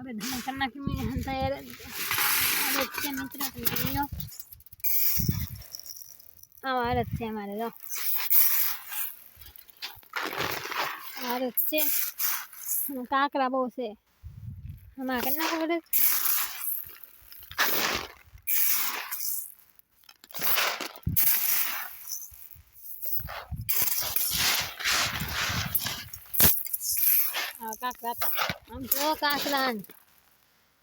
અરે ધને કરી નાખી, મેં હંતા યાર અરે કે મિત્ર લો. આવા અરજ છે અમારે, જો. અરજ છે. કાંકરા બહુ છે. અમારે કરી નાખો અરજ આ કાંકરા આમ તો ને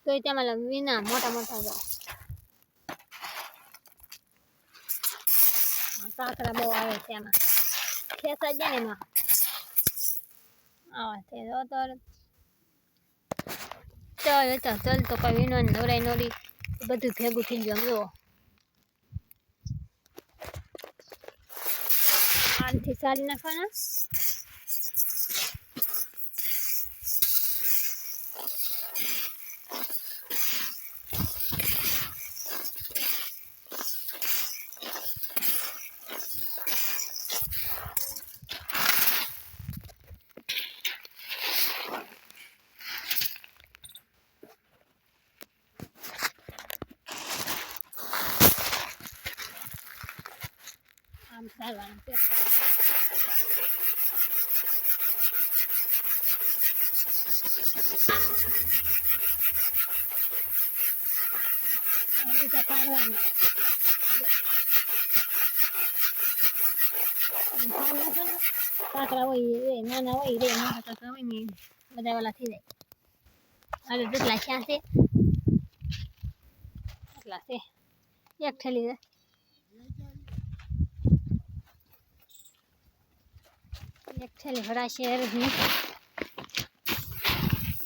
તોય તેમાં વિના મોટા મોટા તો કાંકરા બહુ આવે છે એમાં. ખેસા જાય ને એમાં. આવા છે તો ચાલ તો ચાલ તો કઈ વિનો ને નવરાઈ નોરી બધું ભેગું થઈ ગયું જુઓ. આનથી સારી નાખવાના. આમ સારવાનું છે આવી રીતે કાઢવાનું. આમ સારું લાગે ને? કાંકરા હોય એ નાના હોય રે મોટા કાંકરા હોય ને એ બધા ઓલા થઈ જાય હવે જેટલા ક્યાં છે એટલા છે એક થેલી એક થેલી ભરાશે અરજની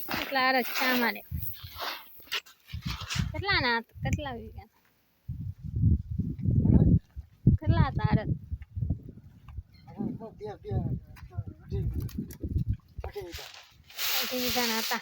કેટલા અરજ છે અમારે. કેટલા ના કેટલા વીઘા કેટલા હતા અરજ? અઢી વીઘાના હતા.